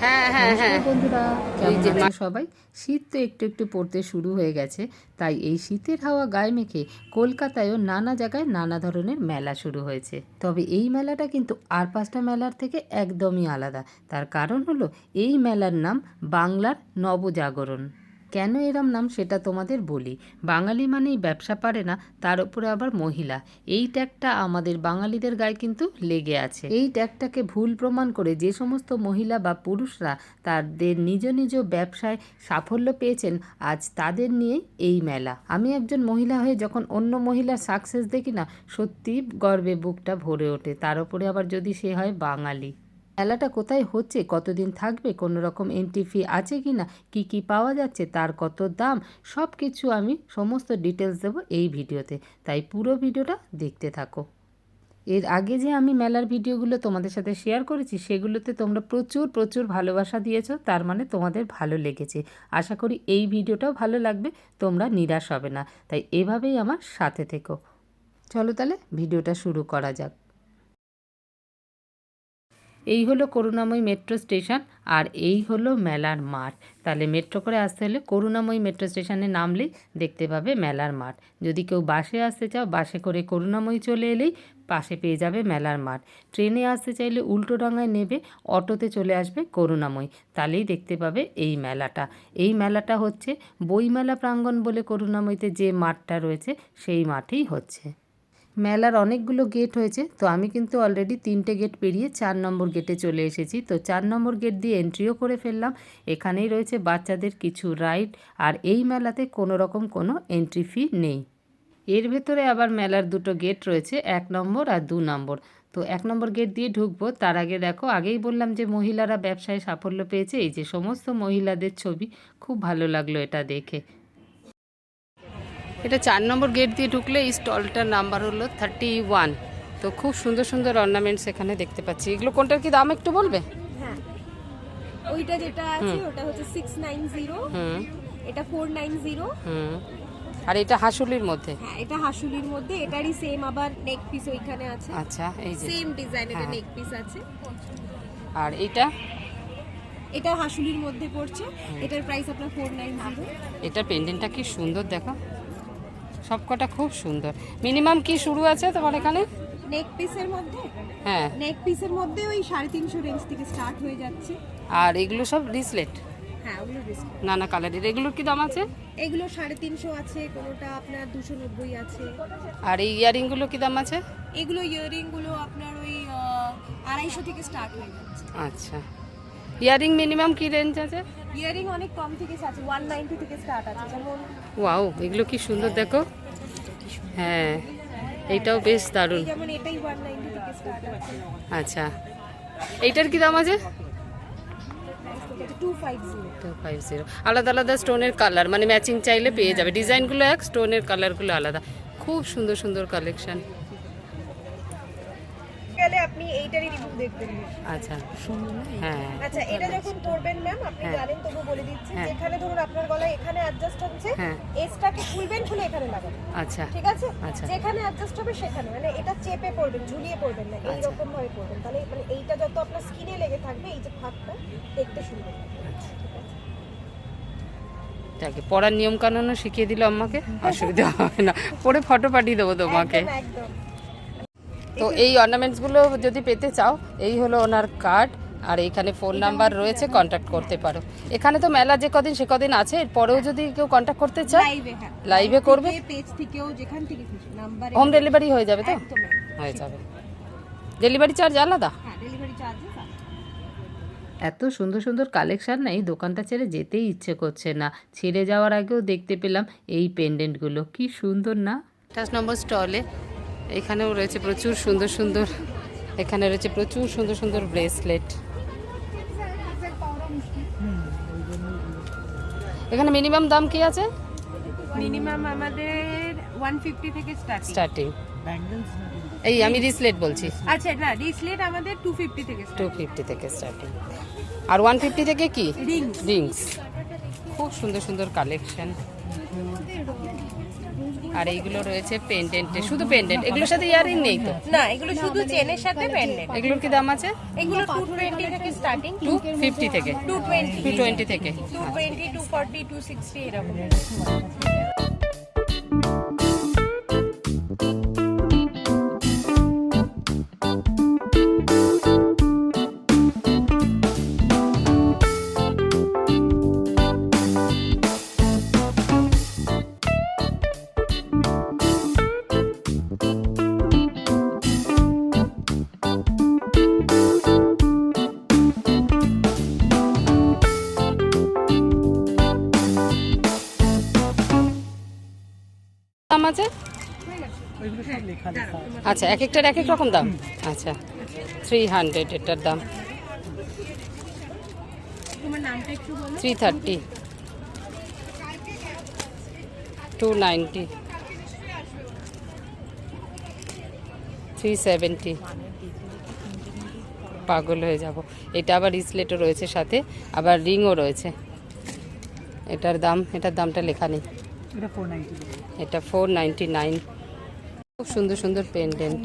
হ্যাঁ হ্যাঁ হ্যাঁ। বন্ধুরা কেমন আছো সবাই শীত তো একটু একটু পড়তে শুরু হয়ে গেছে তাই এই শীতের হাওয়া গায়ে মেখে কলকাতায়ও নানা জায়গায় নানা ধরনের মেলা শুরু হয়েছে। তবে এই মেলাটা কিন্তু আর পাঁচটা মেলার থেকে একদমই আলাদা। তার কারণ হলো এই মেলার নাম বাংলার নবজাগরণ। কেন এরম নাম সেটা তোমাদের বলি। বাঙালি মানেই ব্যবসা পারে না, তার উপরে আবার মহিলা। এই ট্যাগটা আমাদের বাঙালিদের গায়ে কিন্তু লেগে আছে। এই ট্যাগটাকে ভুল প্রমাণ করে যে সমস্ত মহিলা বা পুরুষরা তাদের নিজ নিজ ব্যবসায় সাফল্য পেয়েছেন, আজ তাদের নিয়ে এই মেলা। আমি একজন মহিলা হয়ে যখন অন্য মহিলার সাকসেস দেখি না, সত্যি গর্বে বুকটা ভরে ওঠে। তার উপরে আবার যদি সে হয় বাঙালি। মেলাটা কোথায় হচ্ছে, কতদিন থাকবে কোনো রকম এন্ট্রি ফি আছে কি না কী কী পাওয়া যাচ্ছে, তার কত দাম সব কিছু আমি সমস্ত ডিটেলস দেবো এই ভিডিওতে। তাই পুরো ভিডিওটা দেখতে থাকো। এর আগে যে আমি মেলার ভিডিওগুলো তোমাদের সাথে শেয়ার করেছি, সেগুলোতে তোমরা প্রচুর প্রচুর ভালোবাসা দিয়েছ, তার মানে তোমাদের ভালো লেগেছে। আশা করি এই ভিডিওটাও ভালো লাগবে, তোমরা নিরাশ হবে না। তাই এভাবেই আমার সাথে থেকো। চলো তাহলে ভিডিওটা শুরু করা যাক। এই হলো করুণাময়ী মেট্রো স্টেশন আর এই হলো মেলার মাঠ। তাহলে মেট্রো করে আসতে হলে করুণাময়ী মেট্রো স্টেশনে নামলেই দেখতে পাবে মেলার মাঠ। যদি কেউ বাসে আসতে চাও, বাসে করে করুণাময়ী চলে এলেই পাশে পেয়ে যাবে মেলার মাঠ। ট্রেনে আসতে চাইলে উল্টো ডাঙায় নেবে, অটোতে চলে আসবে করুণাময়ী। তাহলেই দেখতে পাবে এই মেলাটা। এই মেলাটা হচ্ছে বইমেলা প্রাঙ্গণ বলে করুণাময়ীতে যে মাঠটা রয়েছে, সেই মাঠেই হচ্ছে। মেলার অনেকগুলো গেট হয়েছে, তো আমি কিন্তু অলরেডি তিনটে গেট পেরিয়ে চার নম্বর গেটে চলে এসেছি। তো চার নম্বর গেট দিয়ে এন্ট্রিও করে ফেললাম। এখানেই রয়েছে বাচ্চাদের কিছু রাইড আর এই মেলাতে কোনো রকম কোনো এন্ট্রি ফি নেই। এর ভেতরে আবার মেলার দুটো গেট রয়েছে, এক নম্বর আর দু নম্বর। তো এক নম্বর গেট দিয়ে ঢুকবো, তার আগে দেখো, আগেই বললাম যে মহিলারা ব্যবসায় সাফল্য পেয়েছে, এই যে সমস্ত মহিলাদের ছবি, খুব ভালো লাগল এটা দেখে। এটা চার নম্বর গেট দিয়ে ঢুকলে এই স্টলটার নাম্বার হলো থার্টি ওয়ান। তো খুব সুন্দর সুন্দর অর্নামেন্টস এখানে দেখতে পাচ্ছি। এগুলো কোনটার কি দাম একটু বলবে? হ্যাঁ। ওইটা যেটা আছে ওটা হচ্ছে সিক্স নাইন জিরো হুম। এটা ফোর নাইন জিরো হুম। আর এটা হাসুলির মধ্যে? হ্যাঁ এটা হাসুলির মধ্যে। এটারই সেম আবার নেক পিস ওইখানে আছে। আচ্ছা এই যে। সেম ডিজাইন এটা। নেক পিস আছে। আর এইটা এটা হাসুলির মধ্যে পড়ছে। এটার প্রাইস আপনার ফোর নাইন জিরো এটার পেন্ডেন্টটা কি সুন্দর দেখো। সবকটা খুব সুন্দর। মিনিমাম কি শুরু আছে তোমার এখানে? নেক পিসের মধ্যে? হ্যাঁ। নেক পিসের মধ্যে ওই সাড়ে তিনশো রেঞ্জ থেকে স্টার্ট হয়ে যাচ্ছে। আর এগুলো সব রিসলেট হ্যাঁ নানা কালারের এগুলোর কি দাম আছে? এগুলো সাড়ে তিনশো আছে কোনোটা আপনার দুশো নব্বই আছে। আর এই ইয়ারিংগুলো কি দাম আছে? এগুলো ইয়ারিংগুলো আপনার ওই আড়াইশো থেকে স্টার্ট হয়ে যাচ্ছে। আচ্ছা। ইয়ারিং মিনিমাম কি রেঞ্জ আছে? ইয়ারিং অনেক কম থেকে আছে ওয়ান নাইনটি থেকে স্টার্ট আছে যেমন ওয়াও এগুলো কি সুন্দর দেখো। হ্যাঁ এইটাও বেশ দারুণ। যেমন এটাই ওয়ান নাইনটি থেকে স্টার্ট আছে। আচ্ছা এইটার কি দাম আছে? আলাদা আলাদা স্টোনের কালার মানে ম্যাচিং চাইলে পেয়ে যাবে। ডিজাইনগুলো এক স্টোনের কালারগুলো আলাদা। খুব সুন্দর সুন্দর কালেকশন এইটারই রিভিউ দেখবেন। আচ্ছা। হ্যাঁ। আচ্ছা এটা যখন করবেন ম্যাম আপনি হ্যাঁ। জানেন তবু বলে দিচ্ছি হ্যাঁ। যেখানে ধরুন আপনার গলায় এখানে অ্যাডজাস্ট হচ্ছে। এসটাকে খুলবেন খুলে এখানে লাগাবেন। আচ্ছা। ঠিক আছে? আচ্ছা। যেখানে অ্যাডজাস্ট হবে সেখানে। মানে এটা চেপে পড়বেন ঝুলিয়ে পড়বেন না আচ্ছা। এইরকম ভাবে পড়বেন। তাহলে মানে এইটা যত আপনার স্কিনে লেগে থাকবে এই যে ফাঁকটা দেখতে সুন্দর লাগবে। যাকে পড়ার নিয়ম কানুনও শিখিয়ে দিল আমাকে অসুবিধা হবে না। পরে ফটো পাঠিয়ে দেবো তোমাকে। একদম। তো এই অর্নামেন্টসগুলো যদি পেতে চাও এই হলো ওনার কার্ড আর এখানে ফোন নাম্বার রয়েছে কন্ট্যাক্ট করতে পারো। এখানে তো মেলা যে কদিন সে কদিন আছে এরপরেও যদি কেউ কন্ট্যাক্ট করতে চায় লাইভে হ্যাঁ। লাইভে করবে। পেজ থেকেও যেখান থেকে খুশি নাম্বারে হোম ডেলিভারি হয়ে যাবে তো। হয়ে যাবে। ডেলিভারি চার্জ আলাদা? হ্যাঁ ডেলিভারি চার্জেস আছে। এত সুন্দর সুন্দর কালেকশান না এই দোকানটা ছেড়ে যেতেই ইচ্ছে করছে না। ছেড়ে যাওয়ার আগেও দেখতে পেলাম এই পেন্ডেন্টগুলো কি সুন্দর না? আঠাশ নম্বর স্টলে এখানেও রয়েছে প্রচুর সুন্দর সুন্দর এখানে রয়েছে প্রচুর সুন্দর সুন্দর ব্রেসলেট। এখানে মিনিমাম দাম কি আছে? মিনিমাম আমাদের 150 থেকে স্টার্টিং স্টার্টিং এই আমি রিসলেট বলছি। আচ্ছা না রিসলেট আমাদের 250 থেকে টু ফিফটি থেকে স্টার্টিং আর ওয়ান ফিফটি থেকে কি? রিং রিংস খুব সুন্দর সুন্দর কালেকশন আর এইগুলো রয়েছে পেন্ডেন্টে শুধু পেন্ডেন্ট এগুলোর সাথে ইয়ারিং নেই তো? না এগুলো শুধু চেনের সাথে পেন্ডেন্ট এগুলোর কি দাম আছে? এগুলো টু টোয়েন্টি থেকে স্টার্টিং টু ফিফটি থেকে। টু টোয়েন্টি টু টোয়েন্টি থেকে। Two twenty two forty two sixty এরকম। আচ্ছা এক একটার এক এক রকম দাম? আচ্ছা থ্রি হান্ড্রেড এটার দাম। Three thirty to ninety three seventy পাগল হয়ে যাব। এটা আবার রিসলেটও রয়েছে সাথে আবার রিংও রয়েছে। এটার দাম এটার দামটা লেখা নেই। এটা ফোর নাইনটি নাইন খুব সুন্দর সুন্দর পেন্ডেন্ট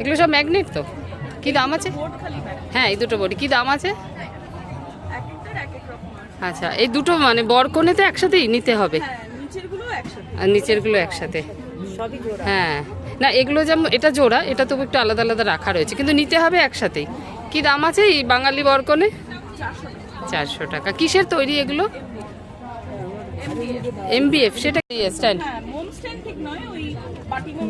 এগুলো সব ম্যাগনেট তো? কি দাম আছে? হ্যাঁ এই দুটো বডি কি দাম আছে? আচ্ছা এই দুটো মানে বরকনে তো একসাথেই নিতে হবে? আর নিচেরগুলো একসাথে। হ্যাঁ। না এগুলো যেমন এটা জোড়া এটা তবু একটু আলাদা আলাদা রাখা রয়েছে কিন্তু নিতে হবে একসাথেই। কি দাম আছে এই বাঙালি বরকনে? চারশো টাকা। কিসের তৈরি এগুলো? এমবিএফ সেটা স্ট্যান্ড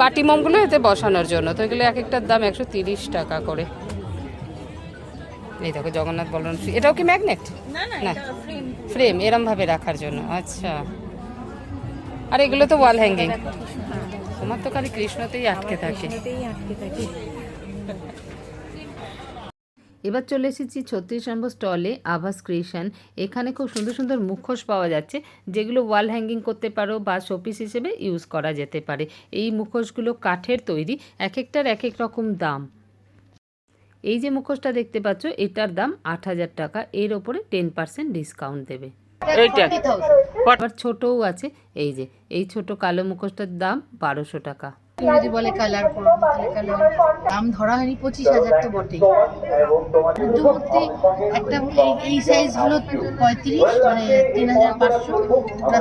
বাটি মোমগুলো এতে বসানোর জন্য তো এগুলো এক একটার দাম একশো তিরিশ টাকা করে। এই দেখো জগন্নাথ বলরাম এটাও কি ম্যাগনেট না ফ্রেম এরম ভাবে রাখার জন্য আচ্ছা। আর এগুলো তো ওয়াল হ্যাঙ্গিং তোমার তো খালি কৃষ্ণতেই আটকে থাকে। এবার চলে এসেছি ছত্রিশ নম্বর স্টলে আভাস ক্রিয়েশন। এখানে খুব সুন্দর সুন্দর মুখোশ পাওয়া যাচ্ছে যেগুলো ওয়াল হ্যাঙ্গিং করতে পারো বা শোপিস হিসেবে ইউজ করা যেতে পারে। এই মুখোশগুলো কাঠের তৈরি এক একটার এক এক রকম দাম। এই যে মুখোশটা দেখতে পাচ্ছ এটার দাম আট হাজার টাকা এর ওপরে টেন পার্সেন্ট ডিসকাউন্ট দেবে। এইটা। আবার ছোটও আছে এই যে এই ছোট কালো মুখোশটার দাম বারোশো টাকা। যদি বলে কালার করব তাহলে কালার দাম ধরা হয়নি পঁচিশ হাজার তো বটেই। মধ্যবর্তী একটা এই সাইজগুলো পঁয়ত্রিশ মানে তিন হাজার পাঁচশো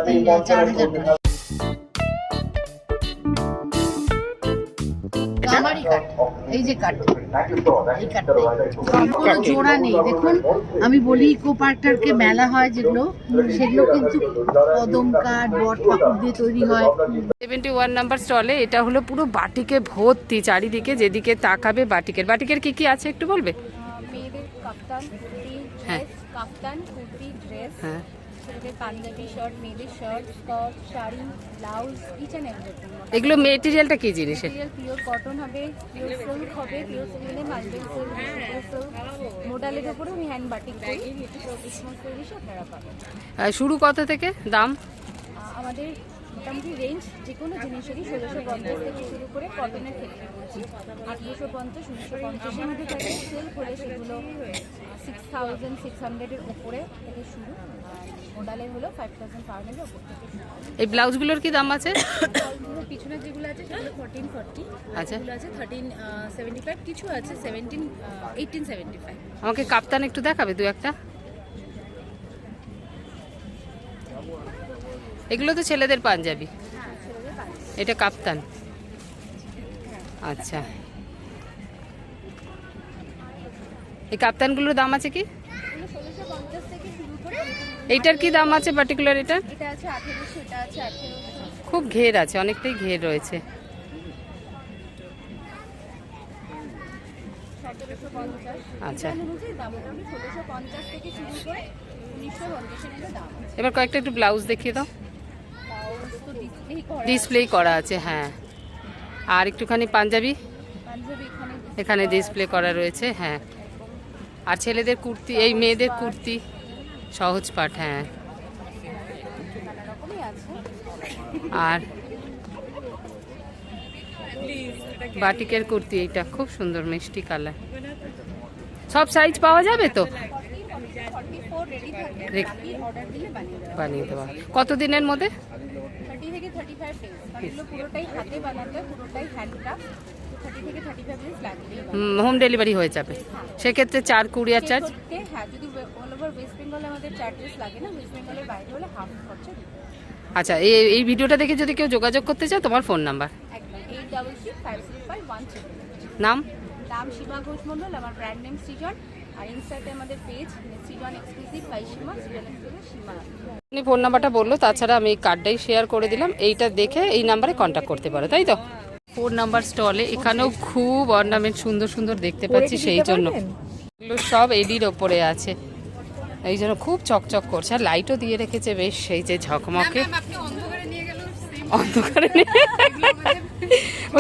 তিন চার হাজার এই যে কাঠ এই কোনো জোড়া নেই। দেখুন আমি বলি ইকো পার্কটারকে মেলা হয় যেগুলো সেগুলো কিন্তু কদম কাঠ বট পাকুড় দিয়ে তৈরি হয়। সেভেন্টি ওয়ান নাম্বার স্টলে এটা হলো পুরো বাটিকে ভর্তি চারিদিকে যেদিকে তাকাবে বাটিকের। বাটিকের কি কি আছে একটু বলবে? মেয়েদের কাপ্তান কুর্তি হ্যাঁ। Dress kaftan kurti dress. হ্যাঁ। পাঞ্জাবি শার্ট মেয়েদের shirt skirt sari blouse each and everything এগুলো মেটেরিয়ালটা কি জিনিস মেটেরিয়াল পিওর কটন হবে পিওর সিল্ক হবে পিওর সিল্কে সিল্ক মোডালের উপরে আমি হ্যান্ড বাটিক করি তো সমস্ত জিনিস আপনারা পাবেন। শুরু কত থেকে দাম? আমাদের মোটামুটি রেঞ্জ যে কোনো জিনিসেরই ষোলোশো পঞ্চাশ থেকে শুরু করে কটনের ক্ষেত্রে বলছি। আঠেরোশো পঞ্চাশ উনিশশো পঞ্চাশের মধ্যে থাকে। সেল হলে সেগুলো সিক্স থাউজেন্ড সিক্স হান্ড্রেডের উপরে থেকে শুরু। মোডালের হলো ফাইভ থাউজেন্ড ফাইভ হান্ড্রেডের উপর থেকে এই ব্লাউজগুলোর কি দাম আছে? পিছনে যেগুলো আছে সেগুলো ফোরটিন ফর্টি আচ্ছা। আছে থার্টিন সেভেন্টি ফাইভ কিছু আছে সেভেন্টিন এইটিন সেভেন্টি ফাইভ আমাকে কাপ্তান একটু দেখাবে দু একটা? এগুলো তো ছেলেদের পাঞ্জাবি। এটা কাপ্তান। আচ্ছা। এই কাপ্তানগুলোর দাম আছে কি? এইটার কি দাম আছে পার্টিকুলার এটা? খুব ঘের আছে, অনেকটাই ঘের রয়েছে। আচ্ছা। এবার কয়েকটা একটু ব্লাউজ দেখিয়ে দাও ব্লাউজ তো ডিসপ্লেই করা ডিসপ্লে করা আছে হ্যাঁ। আর একটুখানি পাঞ্জাবি? পাঞ্জাবি এখানে ডিসপ্লে করা রয়েছে হ্যাঁ। আর ছেলেদের কুর্তি এই মেয়েদের কুর্তি সহজ পাঠ হ্যাঁ। আর বাটিকের কুর্তি এইটা খুব সুন্দর মিষ্টি কালার। সব সাইজ পাওয়া যাবে তো? বানিয়ে দেওয়া বানিয়ে দেওয়া কত দিনের মধ্যে? থার্টি ফাইভ এগুলো পুরোটাই হাতে বানাতে পুরোটাই হ্যান্ডক্রাফট থার্টি থেকে থার্টি ফাইভ ডেজ লাগবেই হোম ডেলিভারি হয়ে যাবে। সেক্ষেত্রে চার কুরিয়ার চার্জ হ্যাঁ যদি অল ওভার ওয়েস্ট বেঙ্গলে আমাদের চার্জেস লাগে না ওয়েস্ট বেঙ্গলের বাইরে হলে হাফ খরচা আচ্ছা এই এই ভিডিওটা দেখে যদি কেউ যোগাযোগ করতে চায় তোমার ফোন নাম্বার নাম? নাম শিবা ঘোষ মণ্ডল আমার ব্র্যান্ড নেম সৃজন। আর ইনস্টাতে আমাদের page Srijan exclusive by Seema Srijan exclusive Seema. আপনি ফোন নাম্বারটা বলল তাছাড়া আমি এই কার্ডটাই শেয়ার করে দিলাম। এইটা দেখে এই নাম্বারে কন্ট্যাক্ট করতে পারো তাই তো? ফোন নাম্বার স্টলে এখানেও খুব অর্নামেন্ট সুন্দর সুন্দর দেখতে পাচ্ছি সেই জন্য। এগুলো সব এডির ওপরে আছে। এই জন্য খুব চকচক করছে আর লাইটও দিয়ে রেখেছে বেশ সেই যে ঝকমকে। অন্ধকারে নিয়ে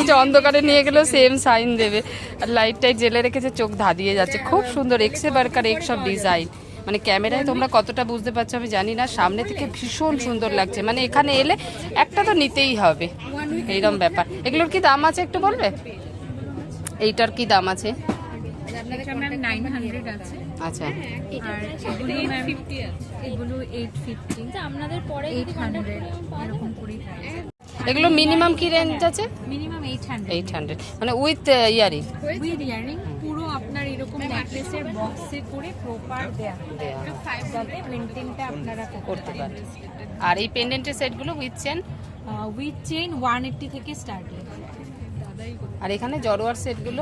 বলছে অন্ধকারে নিয়ে গেলেও সেম সাইন দেবে। আর লাইটটাই জেলে রেখেছে চোখ ধাঁধিয়ে যাচ্ছে। খুব সুন্দর এক্সে বারকার এক সব ডিজাইন মানে ক্যামেরায় তোমরা কতটা বুঝতে পারছ আমি জানি না সামনে থেকে ভীষণ সুন্দর লাগছে। মানে এখানে এলে একটা তো নিতেই হবে। এইরকম ব্যাপার। এগুলোর কি দাম আছে একটু বলবে? এইটার কি দাম আছে? আচ্ছা। এগুলো এইট ফিফটি আপনাদের পরে এইট হান্ড্রেড এরকম করেই এগুলো মিনিমাম কি রেঞ্জ আছে? Minimum eight hundred eight hundred মানে উইথ ইয়ারিং উইথ ইয়ারিং পুরো আপনার এরকম নেকলেসের বক্সে করে প্রপার দেয়া যাতে মেনটেনটা আপনারা করতে পারে আর এই পেন্ডেন্টের সেটগুলো with chain with chain one eighty থেকে স্টার্টিং আর এখানে জরোয়ার সেটগুলো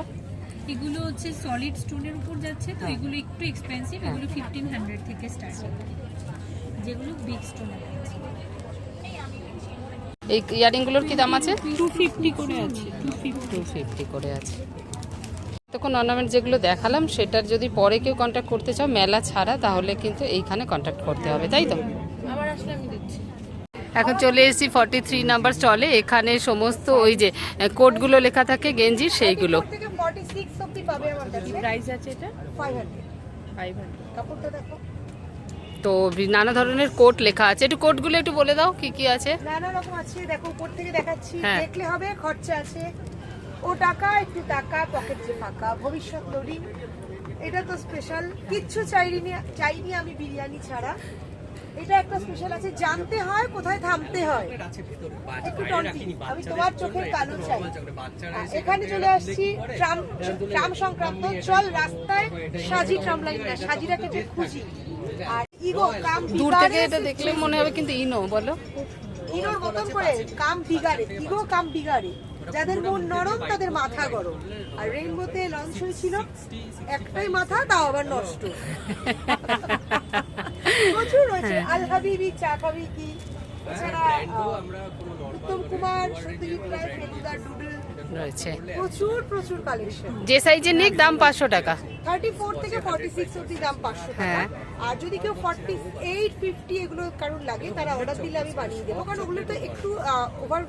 এগুলো হচ্ছে সলিড স্টোনের উপর যাচ্ছে তো এগুলো একটু এক্সপেন্সিভ এগুলো ফিফটিন হান্ড্রেড থেকে স্টার্টিং যেগুলো বিগ স্টোনের এই ইয়ারিংগুলোর কি দাম আছে? টু ফিফটি করে আছে। টু ফিফটি করে আছে। তখন অর্নামেন্ট যেগুলো দেখালাম সেটার যদি পরে কেউ কন্ট্যাক্ট করতে চাও মেলা ছাড়া তাহলে কিন্তু এইখানে কন্ট্যাক্ট করতে হবে তাই তো? আবার আসলে আমি দিচ্ছি। এখন চলে এসেছি ফর্টি থ্রি নাম্বার স্টলে এখানে সমস্ত ওই যে কোডগুলো লেখা থাকে গেঞ্জির সেইগুলো। থেকে 46 অবধি পাবে আমার কাছে? প্রাইস আছে এটা? 500 ফাইভ হান্ড্রেড কাপড়টা দেখো। তো নানা ধরনের কোট লেখা আছে। একটু কোটগুলো একটু বলে দাও কি কি আছে? নানা রকম আছে দেখো উপর থেকে দেখাচ্ছি। হ্যাঁ। দেখলে হবে খরচা আছে। ও টাকা একটু টাকা পকেট যে ফাঁকা। ভবিষ্যৎ লোডিং এটা তো স্পেশাল কিচ্ছু চাইনি চাইনি আমি বিরিয়ানি ছাড়া। এটা একটা স্পেশাল আছে জানতে হয় কোথায় থামতে হয়। একটু টন্টি আমি তোমার চোখের কালো চাই। এখানে চলে আসছি ট্রাম ট্রাম সংক্রান্ত। চল রাস্তায় সাজি ট্রাম লাইন না সাজিটাকে যে খুঁজি দূর থেকে এটা দেখলে মনে হবে কিন্তু ইনো বলো। হিরোর মতন করে কাম বিগাড়ে ইগো কাম বিগাড়ে যাদের মন নরম তাদের মাথা গরম। আর রেইনবোতে লঞ্চ হয়েছিল একটাই মাথা তাও আবার নষ্ট। প্রচুর রয়েছে। আল হাবিবি চা খাবি কি? এছাড়া উত্তম কুমার সত্যজিৎ রায় ফেলুদা রয়েছে। প্রচুর প্রচুর কালেকশন যে সাইজের নিক দাম পাঁচশো টাকা। থার্টি ফোর থেকে ফর্টি সিক্স অব্দি দাম পাঁচশো টাকা। হ্যাঁ। আর যদি কেউ ফর্টি এইট ফিফটি এগুলো কারণ লাগে তারা অর্ডার দিলে আমি বানিয়ে দেবো। কারণ ওগুলো তো একটু ওভার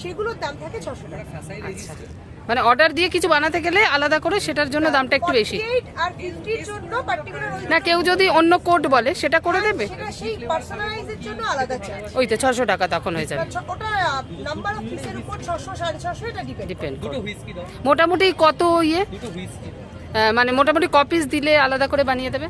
সেগুলোর দাম থাকে ছশো টাকা। মানে অর্ডার দিয়ে কিছু বানাতে গেলে আলাদা করে সেটার জন্য দামটা একটু বেশি। 48 আর ফিফটির জন্য পার্টিকুলার না কেউ যদি অন্য কোড বলে সেটা করে দেবে? সেটা সেই পার্সোনালাইজের জন্য আলাদা চার্জ ওই তো ছশো টাকা তখন হয়ে যাবে। ডিপেন্ড ডিপেন্ড মোটামুটি কত ইয়ে? মানে মোটামুটি কপিস দিলে আলাদা করে বানিয়ে দেবে?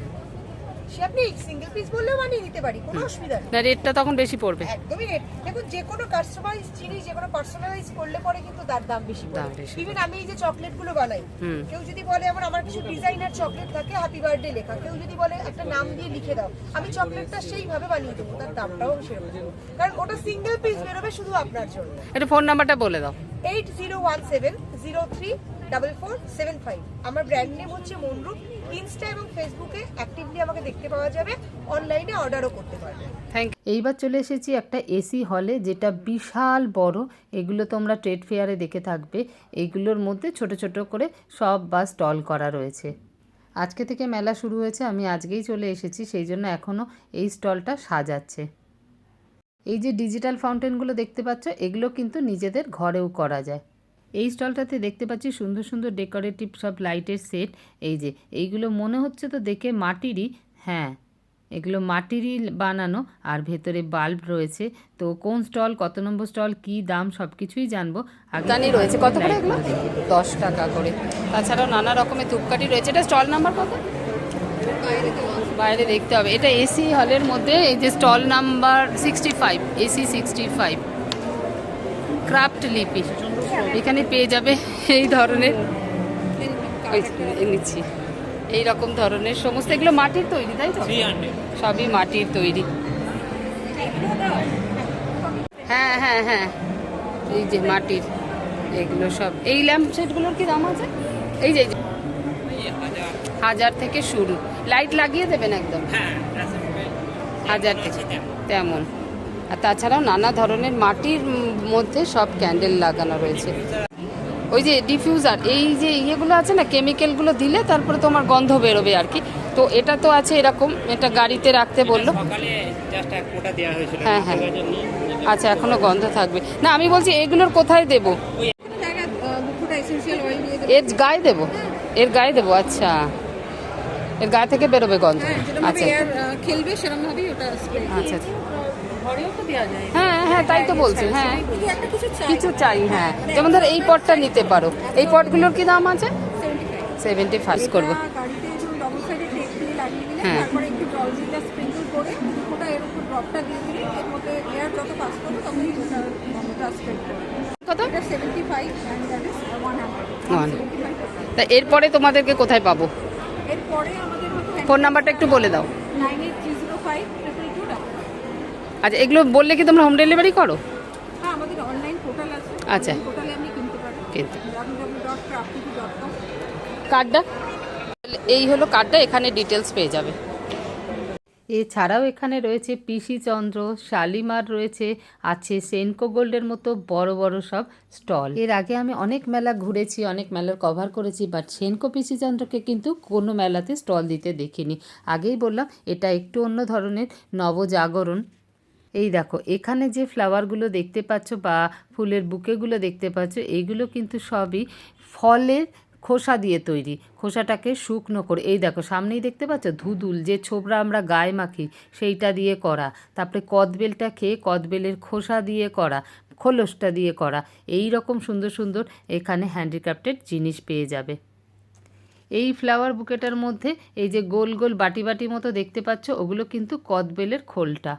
সে আপনি সিঙ্গেল পিস বললেও বানিয়ে দিতে পারি কোনো অসুবিধা নেই। না রেটটা তখন বেশি পড়বে। একদমই রেট দেখুন যে কোনো কাস্টমাইজ জিনিস যে কোনো পার্সোনালাইজ করলে পরে কিন্তু তার দাম বেশি পড়ে। ইভেন আমি এই যে চকলেটগুলো বানাই। কেউ যদি বলে আমার আমার কিছু ডিজাইনার চকলেট থাকে হ্যাপি বার্থডে লেখা। কেউ যদি বলে একটা নাম দিয়ে লিখে দাও আমি চকলেটটা সেইভাবে বানিয়ে দেবো তার দামটাও সেরকম কারণ ওটা সিঙ্গেল পিস বেরোবে শুধু আপনার জন্য। একটু ফোন নাম্বারটা বলে দাও। Eight zero one seven zero three double four seven five আমার ব্র্যান্ড নেম হচ্ছে মনরূপ। ইনস্টা এবং ফেসবুকে অ্যাক্টিভলি আমাকে দেখতে পাওয়া যাবে অনলাইনে অর্ডারও করতে পারবেন থ্যাংক এইবার চলে এসেছি একটা এসি হলে যেটা বিশাল বড়। এগুলো তোমরা ট্রেড ফেয়ারে দেখে থাকবে। এইগুলোর মধ্যে ছোট ছোট করে সব বা স্টল করা রয়েছে। আজকে থেকে মেলা শুরু হয়েছে, আমি আজকেই চলে এসেছি, সেই জন্য এখনও এই স্টলটা সাজাচ্ছে। এই যে ডিজিটাল ফাউন্টেনগুলো দেখতে পাচ্ছ, এগুলো কিন্তু নিজেদের ঘরেও করা যায়। এই স্টলটাতে দেখতে পাচ্ছি সুন্দর সুন্দর ডেকোরেটিভ সব লাইটের সেট। এই যে, এইগুলো মনে হচ্ছে তো দেখে মাটিরই হ্যাঁ এগুলো মাটিরই বানানো আর ভেতরে বাল্ব রয়েছে। তো কোন স্টল, কত নম্বর স্টল, কি দাম সব কিছুই জানব। আগে দানি রয়েছে। কত করে এগুলো। দশ টাকা করে। তাছাড়াও নানা রকমের ধূপকাঠি রয়েছে। এটা স্টল নাম্বার কত? বাইরে দেখতে হবে। এটা এসি হলের মধ্যে, এই যে stall number sixty five, AC sixty five. Craft Lipi. এখানে পেয়ে যাবে এই ধরনের নিচ্ছি এই রকম ধরনের সমস্ত। এগুলো মাটির তৈরি তাই তো? সবই মাটির তৈরি। হ্যাঁ হ্যাঁ হ্যাঁ। এই যে মাটির এগুলো সব। এই ল্যাম্প সেটগুলোর কি দাম আছে? এই যে এই যে। হাজার। থেকে শুরু। লাইট লাগিয়ে দেবেন একদম? হাজার থেকে। তেমন। আর তাছাড়াও নানা ধরনের মাটির মধ্যে সব ক্যান্ডেল লাগানো রয়েছে। ওই যে ডিফিউজার এই যে ইয়েগুলো আছে না কেমিক্যালগুলো দিলে তারপরে তোমার গন্ধ বেরোবে আর কি। তো এটা তো আছে এরকম এটা গাড়িতে রাখতে বলল। হ্যাঁ, হ্যাঁ। আচ্ছা এখনও গন্ধ থাকবে। না আমি বলছি এগুলোর কোথায় দেবো? এর গায়ে দেবো? এর গায়ে দেবো আচ্ছা। এর গায়ে থেকে বেরোবে গন্ধ। আচ্ছা। খেলবে সেরকম ভাবেই ওটা আচ্ছা আচ্ছা। হ্যাঁ হ্যাঁ তাই তো বলছি হ্যাঁ। কিছু চাই। হ্যাঁ। যেমন ধর এই পটটা নিতে পারো। এই পটগুলোর কি দাম আছে? সেভেন্টি ফাইভ করব। হ্যাঁ। কত? তা এরপরে তোমাদেরকে কোথায় পাবো? ফোন নাম্বারটা একটু বলে দাও nine eight three zero five triple two double আচ্ছা এগুলো বললে কি তোমরা হোম ডেলিভারি করো? হ্যাঁ আমাদের অনলাইন পোর্টাল আছে। আচ্ছা। পোর্টালে আপনি কিনতে পারেন কিন্তু। কার্ডটা? এই হলো কার্ডটা এখানে ডিটেলস পেয়ে যাবে। এছাড়াও এখানে রয়েছে পিসি চন্দ্র শালিমার রয়েছে আছে সেনকো গোল্ডের মতো বড় বড় সব স্টল। এর আগে আমি অনেক মেলা ঘুরেছি অনেক মেলার কভার করেছি বাট সেনকো পিসি চন্দ্রকে কিন্তু কোনো মেলাতে স্টল দিতে দেখিনি। আগেই বললাম এটা একটু অন্য ধরনের নবজাগরণ। এই দেখো, এখানে যে ফ্লাওয়ারগুলো দেখতে পাচ্ছ বা ফুলের বুকেগুলো দেখতে পাচ্ছ এইগুলো কিন্তু সবই ফলের খোসা দিয়ে তৈরি, খোসাটাকে শুকনো করে। এই দেখো, সামনেই দেখতে পাচ্ছ? ধুদুল যে ছোবরা আমরা গায়ে মাখি, সেইটা দিয়ে করা। তারপরে কদবেলটা খেয়ে কদবেলের খোসা দিয়ে করা, খোলসটা দিয়ে করা। এই রকম সুন্দর সুন্দর এখানে হ্যান্ডিক্রাফটেড জিনিস পেয়ে যাবে। এই ফ্লাওয়ার বুকেটার মধ্যে এই যে গোল গোল বাটি বাটি মতো দেখতে পাচ্ছ, ওগুলো কিন্তু কদবেলের খোলটা।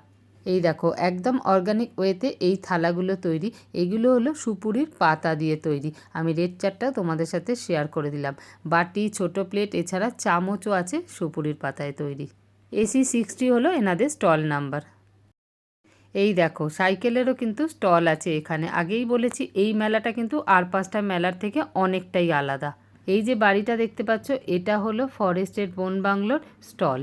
এই দেখো, একদম অর্গানিক ওয়েতে এই থালাগুলো তৈরি। এগুলো হলো সুপুরির পাতা দিয়ে তৈরি। আমি রেড চারটা তোমাদের সাথে শেয়ার করে দিলাম। বাটি, ছোট প্লেট এছাড়া চামচও আছে সুপুরির পাতায় তৈরি। এসি সিক্সটি হলো এনাদের স্টল নাম্বার এই দেখো সাইকেলেরও কিন্তু স্টল আছে এখানে। আগেই বলেছি, এই মেলাটা কিন্তু আর পাঁচটা মেলার থেকে অনেকটাই আলাদা। এই যে বাড়িটা দেখতে পাচ্ছ, এটা হলো ফরেস্টের বন বাংলোর স্টল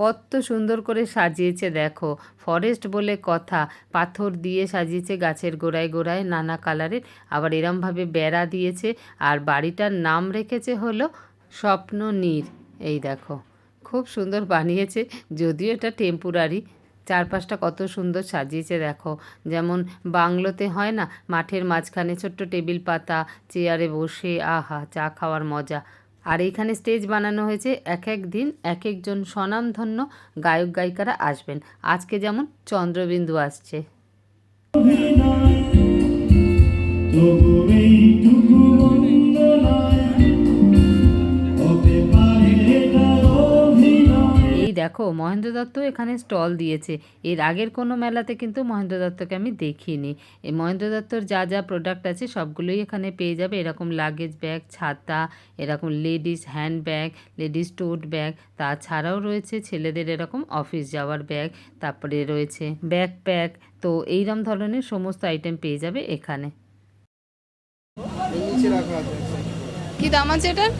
কত সুন্দর করে সাজিয়েছে, দেখো। ফরেস্ট বলে কথা, পাথর দিয়ে সাজিয়েছে গাছের গোড়ায় গোড়ায় নানা কালারের। আবার এরমভাবে বেড়া দিয়েছে, আর বাড়িটার নাম রেখেছে হলো স্বপ্ন নীর এই দেখো, খুব সুন্দর বানিয়েছে, যদিও এটা টেম্পোরারি চারপাশটা কত সুন্দর সাজিয়েছে, দেখো। যেমন বাংলোতে হয় না, মাঠের মাঝখানে ছোট্ট টেবিল পাতা, চেয়ারে বসে, আহা, চা খাওয়ার মজা। আর এখানে স্টেজ বানানো হয়েছে এক এক দিন, এক একজন স্বনামধন্য গায়ক গায়িকারা আসবেন। আজকে যেমন চন্দ্রবিন্দু আসছে। তবু বন্দনায় দেখো মহেন্দ্র দত্ত এখানে স্টল দিয়েছে। এর আগের কোনো মেলাতে কিন্তু মহেন্দ্র দত্তকে আমি দেখিনি। এই মহেন্দ্র দত্তর যা যা প্রোডাক্ট আছে সবগুলোই এখানে পেয়ে যাবে। এরকম লাগেজ ব্যাগ ছাতা এরকম ladies hand bag ladies tote bag তাছাড়াও রয়েছে ছেলেদের এরকম অফিস যাওয়ার ব্যাগ তারপরে রয়েছে ব্যাকপ্যাক তো এইরকম ধরনের সমস্ত আইটেম পেয়ে যাবে এখানে। কি দাম আছে এটার?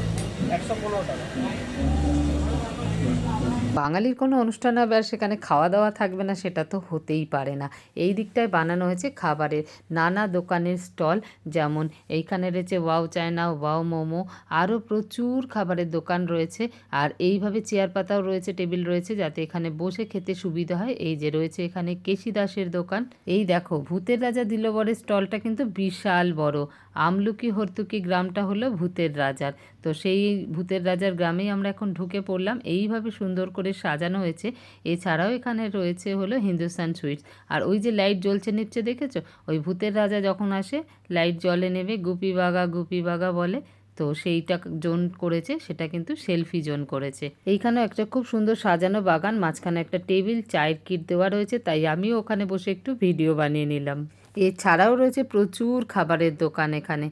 বাঙালির কোনো অনুষ্ঠান হবে আর সেখানে খাওয়া দাওয়া থাকবে না, সেটা তো হতেই পারে না। এই দিকটায় বানানো হয়েছে খাবারের নানা দোকানের স্টল, যেমন এইখানে রয়েছে ওয়াও চায়না, ওয়াও মোমো, আরও প্রচুর খাবারের দোকান রয়েছে। আর এইভাবে চেয়ার পাতাও রয়েছে, টেবিল রয়েছে, যাতে এখানে বসে খেতে সুবিধা হয়। এই যে রয়েছে এখানে কেশি দাসের দোকান। এই দেখো, ভূতের রাজা দিলবরের স্টলটা কিন্তু বিশাল বড়। আমলুকি হর্তুকি গ্রামটা হলো ভূতের রাজার। তো সেই ভূতের রাজার গ্রামেই আমরা এখন ঢুকে পড়লাম। এইভাবে সুন্দর করে সাজানো হয়েছে। এছাড়াও এখানে রয়েছে হলো হিন্দুস্তান সুইটস। আর ওই যে লাইট জ্বলছে, নিচ্ছে দেখেছ? ওই ভূতের রাজা যখন আসে, লাইট জলে নেবে, গুপি বাগা গুপি বাগা বলে। তো সেইটা জোন করেছে, সেটা কিন্তু সেলফি জোন করেছে। এইখানেও একটা খুব সুন্দর সাজানো বাগান, মাঝখানে একটা টেবিল, চায়ের কিট দেওয়া রয়েছে, তাই আমিও ওখানে বসে একটু ভিডিও বানিয়ে নিলাম। এছাড়াও রয়েছে প্রচুর খাবারের দোকান এখানে।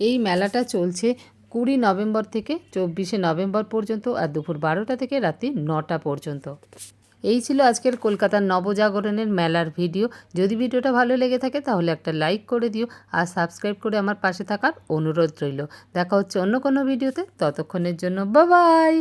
এই মেলাটা চলছে কুড়ি নভেম্বর থেকে চব্বিশে নভেম্বর পর্যন্ত আর দুপুর বারোটা থেকে রাত্রি নটা পর্যন্ত। এই ছিল আজকের কলকাতার নবজাগরণের মেলার ভিডিও। যদি ভিডিওটা ভালো লেগে থাকে তাহলে একটা লাইক করে দিও আর সাবস্ক্রাইব করে আমার পাশে থাকার অনুরোধ রইল। দেখা হচ্ছে অন্য কোনো ভিডিওতে। ততক্ষণের জন্য বাবাই